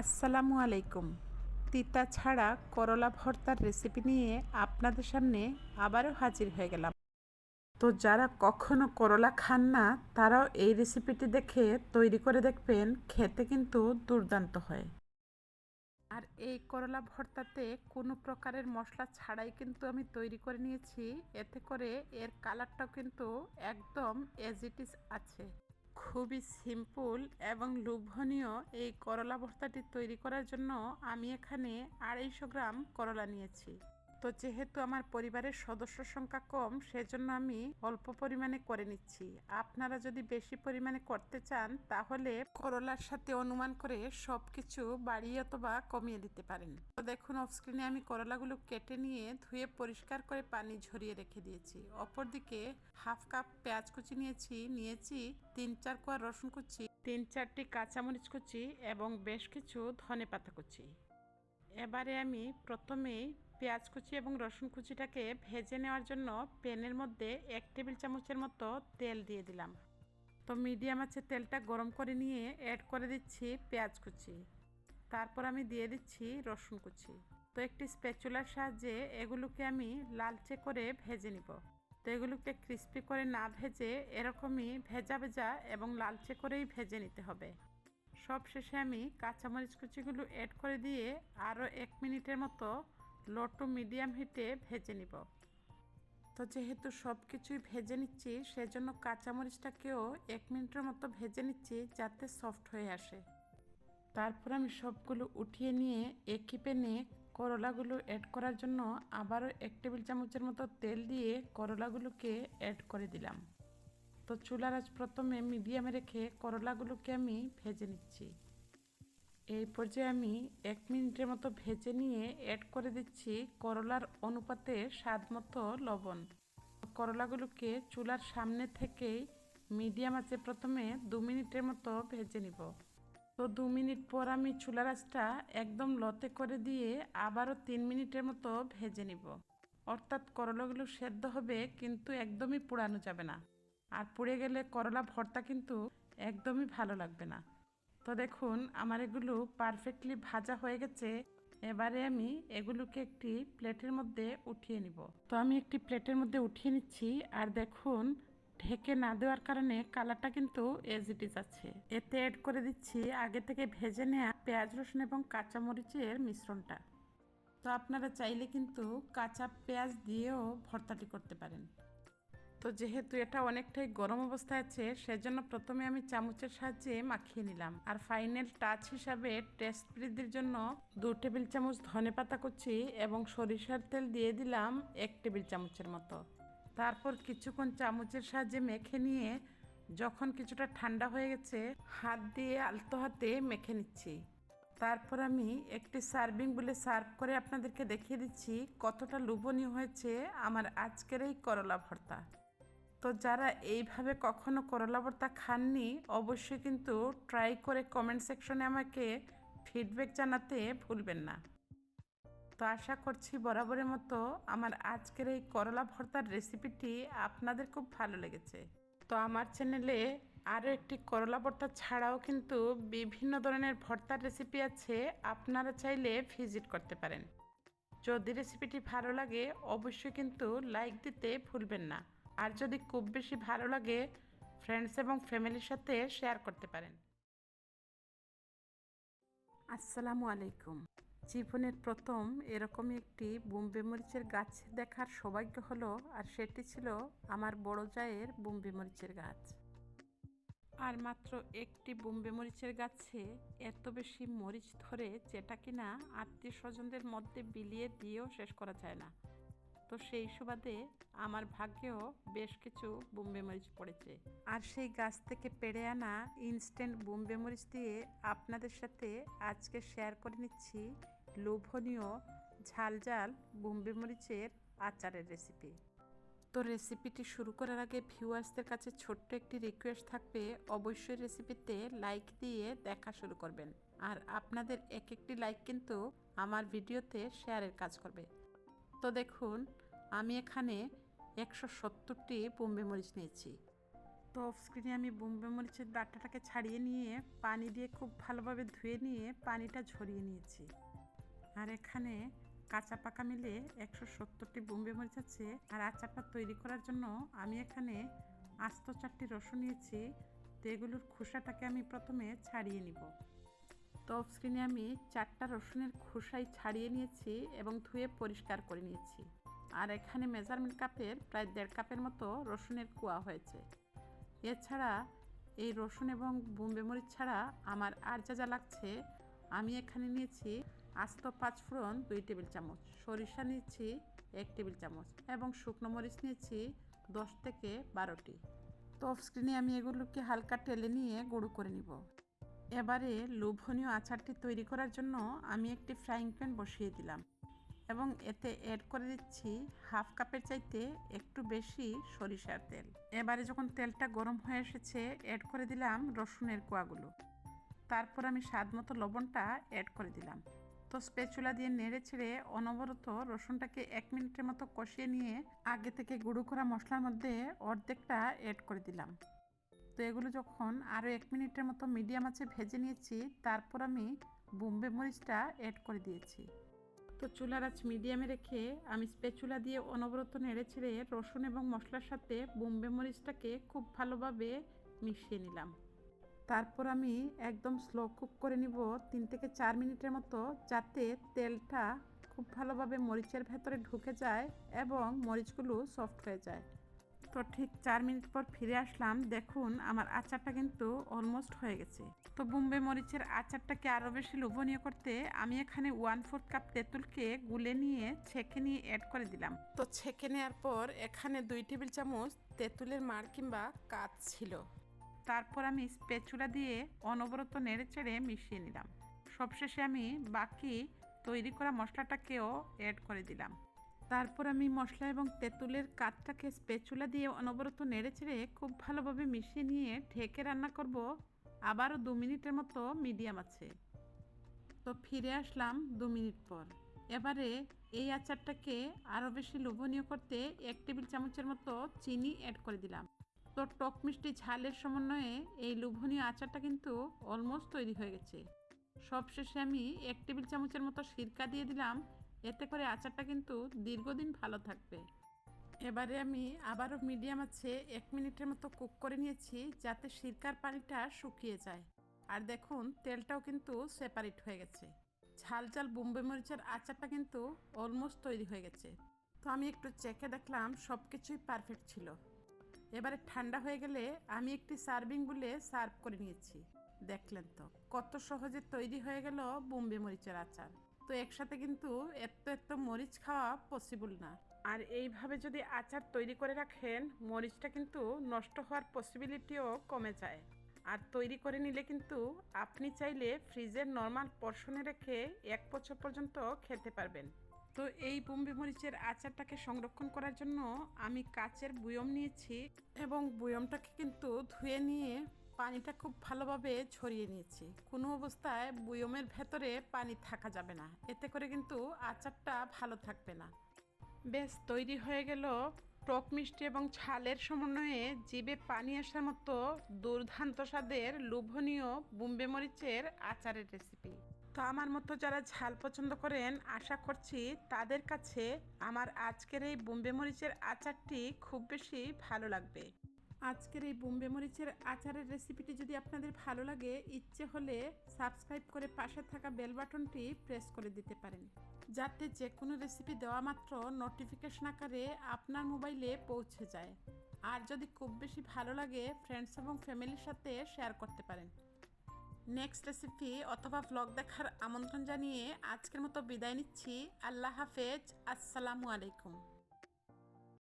আসসালামু আলাইকুম। তিতা ছাড়া করলা ভর্তার রেসিপি নিয়ে আপনাদের সামনে আবারও হাজির হয়ে গেলাম। তো যারা কখনো করলা খান না, তারাও এই রেসিপিটি দেখে তৈরি করে দেখবেন, খেতে কিন্তু দুর্দান্ত হয়। আর এই করলা ভর্তাতে কোনো প্রকারের মশলা ছাড়াই কিন্তু আমি তৈরি করে নিয়েছি। এতে করে এর কালারটাও কিন্তু একদম এজ ইট ইজ আছে। খুবই সিম্পল এবং লোভনীয় এই করলা ভর্তাটি তৈরি করার জন্য আমি এখানে আড়াইশো গ্রাম করলা নিয়েছি। তো যেহেতু আমার পরিবারের সদস্য সংখ্যা কম, সেজন্য আমি অল্প পরিমাণে করে নিচ্ছি। আপনারা যদি বেশি পরিমাণে করতে চান, তাহলে করলার সাথে অনুমান করে সব কিছু বাড়িয়ে অথবা কমিয়ে দিতে পারেন। তো দেখুন অফস্ক্রিনে আমি করলাগুলো কেটে নিয়ে ধুয়ে পরিষ্কার করে পানি ঝরিয়ে রেখে দিয়েছি। অপরদিকে হাফ কাপ পেঁয়াজ কুচি নিয়েছি নিয়েছি তিন চার কোয়া রসুন কুচি, তিন চারটি কাঁচামরিচ কুচি এবং বেশ কিছু ধনে পাতা কুচি। এবারে আমি প্রথমেই পেঁয়াজ কুচি এবং রসুন কুচিটাকে ভেজে নেওয়ার জন্য প্যানের মধ্যে এক টেবিল চামচের মতো তেল দিয়ে দিলাম। তো মিডিয়াম আছে তেলটা গরম করে নিয়ে অ্যাড করে দিচ্ছি পেঁয়াজ কুচি। তারপর আমি দিয়ে দিচ্ছি রসুন কুচি। তো একটি স্প্যাচুলার সাহায্যে এগুলোকে আমি লালচে করে ভেজে নিব। তো এগুলোকে ক্রিস্পি করে না ভেজে এরকমই ভেজা ভেজা এবং লালচে করেই ভেজে নিতে হবে। সব শেষে আমি কাঁচামরিচ কুচিগুলো অ্যাড করে দিয়ে আরও এক মিনিটের মতো লো টু মিডিয়াম হিটে ভেজে নিব। তো যেহেতু সব কিছুই ভেজে নিচ্ছি, সেজন্য কাঁচামরিচটাকেও এক মিনিটের মতো ভেজে নিচ্ছি যাতে সফট হয়ে আসে। তারপর আমি সবগুলো উঠিয়ে নিয়ে একই প্যানে করলাগুলো অ্যাড করার জন্য আবারও এক টেবিল চামচের মতো তেল দিয়ে করলাগুলোকে অ্যাড করে দিলাম। তো চুলার আজ প্রথমে মিডিয়ামে রেখে করলাগুলোকে আমি ভেজে নিচ্ছি। এই পর্যায়ে আমি এক মিনিটের মতো ভেজে নিয়ে অ্যাড করে দিচ্ছি করলার অনুপাতে স্বাদ মতো লবণ। করলাগুলোকে চুলার সামনে থেকেই মিডিয়াম আছে প্রথমে দু মিনিটের মতো ভেজে নিব। তো দু মিনিট পর আমি চুলার আঁচটা একদম লতে করে দিয়ে আবারও তিন মিনিটের মতো ভেজে নিব। অর্থাৎ করলাগুলো সেদ্ধ হবে কিন্তু একদমই পোড়ানো যাবে না। আর পুড়ে গেলে করলা ভর্তা কিন্তু একদমই ভালো লাগবে না। তো দেখুন, আমার এগুলো পারফেক্টলি ভাজা হয়ে গেছে। এবারে আমি এগুলোকে একটি প্লেটের মধ্যে উঠিয়ে নিব। তো আমি একটি প্লেটের মধ্যে উঠিয়ে নিচ্ছি। আর দেখুন, ঢেকে না দেওয়ার কারণে কালারটা কিন্তু এজ ইট ইজ আছে। এতে অ্যাড করে দিচ্ছি আগে থেকে ভেজে নেওয়া পেঁয়াজ, রসুন এবং কাঁচামরিচের মিশ্রণটা। তো আপনারা চাইলে কিন্তু কাঁচা পেঁয়াজ দিয়েও ভর্তাটি করতে পারেন। তো যেহেতু এটা অনেকটাই গরম অবস্থায় আছে, সেজন্য প্রথমে আমি চামচের সাহায্যে মাখিয়ে নিলাম। আর ফাইনাল টাচ হিসাবে টেস্ট বৃদ্ধির জন্য দু টেবিল চামচ ধনে পাতা কুচি এবং সরিষার তেল দিয়ে দিলাম এক টেবিল চামচের মতো। তারপর কিছুক্ষণ চামচের সাহায্যে মেখে নিয়ে যখন কিছুটা ঠান্ডা হয়ে গেছে, হাত দিয়ে আলতো হাতে মেখে নিচ্ছি। তারপর আমি একটি সার্ভিং বলে সার্ভ করে আপনাদেরকে দেখিয়ে দিচ্ছি কতটা লোভনীয় হয়েছে আমার আজকের এই করলা ভর্তা। তো যারা এইভাবে কখনো করলা ভর্তা খাননি, অবশ্যই কিন্তু ট্রাই করে কমেন্ট সেকশনে আমাকে ফিডব্যাক জানাতে ভুলবেন না। তো আশা করছি বরাবরের মতো আমার আজকের এই করলা ভর্তার রেসিপিটি আপনাদের খুব ভালো লেগেছে। তো আমার চ্যানেলে আরও একটি করলা ভর্তা ছাড়াও কিন্তু বিভিন্ন ধরনের ভর্তার রেসিপি আছে, আপনারা চাইলে ভিজিট করতে পারেন। যদি রেসিপিটি ভালো লাগে, অবশ্যই কিন্তু লাইক দিতে ভুলবেন না। আর যদি খুব বেশি ভালো লাগে ফ্রেন্ডস এবং ফ্যামিলির সাথে শেয়ার করতে পারেন। আসসালামু আলাইকুম। জীবনের প্রথম এরকমই একটি বোম্বে মরিচের গাছ দেখার সৌভাগ্য হলো, আর সেটি ছিল আমার বড় জায়ের বোম্বে মরিচের গাছ। আর মাত্র একটি বোম্বে মরিচের গাছে এত বেশি মরিচ ধরে যেটা কিনা আত্মীয় স্বজনদের মধ্যে বিলিয়ে দিয়েও শেষ করা যায় না। তো সেই সুবাদে আমার ভাগ্যেও বেশ কিছু বোম্বে মরিচ পড়েছে। আর সেই গাছ থেকে পেড়ে আনা ইনস্ট্যান্ট বোম্বে মরিচ দিয়ে আপনাদের সাথে আজকে শেয়ার করে নিচ্ছি লোভনীয় ঝাল ঝাল বোম্বে মরিচের আচারের রেসিপি তো রেসিপিটি শুরু করার আগে ভিউয়ার্সদের কাছে ছোট্ট একটি রিকোয়েস্ট থাকবে, অবশ্যই রেসিপিতে লাইক দিয়ে দেখা শুরু করবেন। আর আপনাদের এক একটি লাইক কিন্তু আমার ভিডিওতে শেয়ারের কাজ করবে। তো দেখুন, আমি এখানে একশো সত্তরটি বোম্বে মরিচ নিয়েছি। তো অফ স্ক্রিনে আমি বোম্বে মরিচের ডাটাটাকে ছাড়িয়ে নিয়ে, পানি দিয়ে খুব ভালোভাবে ধুয়ে নিয়ে পানিটা ঝরিয়ে নিয়েছি। আর এখানে কাঁচা পাকা মিলে একশো সত্তরটি বোম্বে মরিচ আছে। আর আচারটা তৈরি করার জন্য আমি এখানে আস্ত চারটি রসুন নিয়েছি। তো এগুলোর খোসাটাকে আমি প্রথমে ছাড়িয়ে নিব। তো অফ স্ক্রিনে আমি চারটা রসুনের খোসাই ছাড়িয়ে নিয়েছি এবং ধুয়ে পরিষ্কার করে নিয়েছি। আর এখানে মেজারমেন্ট কাপের প্রায় দেড় কাপের মতো রসুনের কুয়া হয়েছে। এছাড়া এই রসুন এবং বোম্বে মরিচ ছাড়া আমার আর যা যা লাগছে, আমি এখানে নিয়েছি আস্ত পাঁচ ফোড়ন দুই টেবিল চামচ, সরিষা নিয়েছি এক টেবিল চামচ এবং শুকনো মরিচ নিয়েছি দশ থেকে বারোটি। তো অফ স্ক্রিনে আমি এগুলোকে হালকা টেলে নিয়ে গুঁড়ো করে নিব। এবারে লোভনীয় আচারটি তৈরি করার জন্য আমি একটি ফ্রাইং প্যান বসিয়ে দিলাম এবং এতে অ্যাড করে দিচ্ছি হাফ কাপের চাইতে একটু বেশি সরিষার তেল। এবারে যখন তেলটা গরম হয়ে এসেছে অ্যাড করে দিলাম রসুনের কোয়াগুলো। তারপর আমি স্বাদ মতো লবণটা অ্যাড করে দিলাম। তো স্পেচুলা দিয়ে নেড়ে ছেড়ে অনবরত রসুনটাকে এক মিনিটের মতো কষিয়ে নিয়ে আগে থেকে গুঁড়ো করা মশলার মধ্যে অর্ধেকটা অ্যাড করে দিলাম। তো এগুলো যখন আরও এক মিনিটের মতো মিডিয়াম আছে ভেজে নিয়েছি, তারপর আমি বোম্বে মরিচটা অ্যাড করে দিয়েছি। তো চুলার আঁচ মিডিয়ামে রেখে আমি স্পেচুলা দিয়ে অনবরত নেড়ে ছেড়ে রসুন এবং মশলার সাথে বোম্বে মরিচটাকে খুব ভালোভাবে মিশিয়ে নিলাম। তারপর আমি একদম স্লো কুক করে নিব তিন থেকে চার মিনিটের মতো, যাতে তেলটা খুব ভালোভাবে মরিচের ভেতরে ঢুকে যায় এবং মরিচগুলো সফট হয়ে যায়। তো ঠিক চার মিনিট পর ফিরে আসলাম। দেখুন, আমার আচারটা কিন্তু অলমোস্ট হয়ে গেছে। তো বোম্বে মরিচের আচারটাকে আরও বেশি লোভনীয় করতে আমি এখানে ওয়ান ফোর্থ কাপ তেঁতুলকে গুলে নিয়ে ছেঁকে নিয়ে অ্যাড করে দিলাম। তো ছেঁকে নেওয়ার পর এখানে দুই টেবিল চামচ তেঁতুলের মার কিংবা কাজ ছিল। তারপর আমি স্পেচুলা দিয়ে অনবরত নেড়ে চেড়ে মিশিয়ে নিলাম। সবশেষে আমি বাকি তৈরি করা মশলাটাকেও অ্যাড করে দিলাম। তারপর আমি মশলা এবং তেঁতুলের কাঠটাকে স্পেচুলা দিয়ে অনবরত নেড়ে চেড়ে খুব ভালোভাবে মিশিয়ে নিয়ে ঢেকে রান্না করব আবারও দু মিনিটের মতো মিডিয়াম আছে। তো ফিরে আসলাম দু মিনিট পর। এবারে এই আচারটাকে আরও বেশি লোভনীয় করতে এক টেবিল চামচের মতো চিনি অ্যাড করে দিলাম। তো টক মিষ্টি ঝালের সমন্বয়ে এই লোভনীয় আচারটা কিন্তু অলমোস্ট তৈরি হয়ে গেছে। সবশেষে আমি এক টেবিল চামচের মতো সিরকা দিয়ে দিলাম। এতে করে আচারটা কিন্তু দীর্ঘদিন ভালো থাকবে। এবারে আমি আবারও মিডিয়াম আছে, এক মিনিটের মতো কুক করে নিয়েছি যাতে সিরকার পানিটা শুকিয়ে যায়। আর দেখুন, তেলটাও কিন্তু সেপারেট হয়ে গেছে। ঝাল ঝাল বোম্বে মরিচের আচারটা কিন্তু অলমোস্ট তৈরি হয়ে গেছে। তো আমি একটু চেখে দেখলাম সব কিছুই পারফেক্ট ছিল। এবারে ঠান্ডা হয়ে গেলে আমি একটি সার্ভিং বলে সার্ভ করে নিয়েছি। দেখলেন তো, কত সহজে তৈরি হয়ে গেল বোম্বে মরিচের আচার। তো একসাথে কিন্তু এত এত মরিচ খাওয়া পসিবল না। আর এইভাবে যদি আচার তৈরি করে রাখেন, মরিচটা কিন্তু নষ্ট হওয়ার পসিবিলিটিও কমে যায়। আর তৈরি করে নিলে কিন্তু আপনি চাইলে ফ্রিজের নর্মাল পর্শনে রেখে এক বছর পর্যন্ত খেতে পারবেন। তো এই বোম্বে মরিচের আচারটাকে সংরক্ষণ করার জন্য আমি কাচের বুয়ম নিয়েছি এবং বুয়মটাকে কিন্তু ধুয়ে নিয়ে পানিটা খুব ভালোভাবে ছড়িয়ে নিয়েছি। কোনো অবস্থায় বুয়মের ভেতরে পানি থাকা যাবে না। এতে করে কিন্তু আচারটা ভালো থাকবে না। বেশ, তৈরি হয়ে গেল টক মিষ্টি এবং ঝালের সমন্বয়ে জিবে পানি আসার মতো দুর্দান্ত স্বাদের লোভনীয় বোম্বে মরিচের আচারের রেসিপি তো আমার মতো যারা ঝাল পছন্দ করেন, আশা করছি তাদের কাছে আমার আজকের এই বোম্বে মরিচের আচারটি খুব বেশি ভালো লাগবে। আজকের এই বোম্বে মরিচের আচারের রেসিপিটি যদি আপনাদের ভালো লাগে, ইচ্ছে হলে সাবস্ক্রাইব করে পাশে থাকা বেল বাটনটি প্রেস করে দিতে পারেন। যাতে যে কোনো রেসিপি দেওয়া মাত্র নোটিফিকেশন আকারে আপনার মোবাইলে পৌঁছে যায়। আর যদি খুব বেশি ভালো লাগে ফ্রেন্ডস এবং ফ্যামিলির সাথে শেয়ার করতে পারেন। নেক্সট রেসিপি অথবা ব্লগ দেখার আমন্ত্রণ জানিয়ে আজকের মতো বিদায় নিচ্ছি। আল্লাহ হাফেজ। আসসালামু আলাইকুম।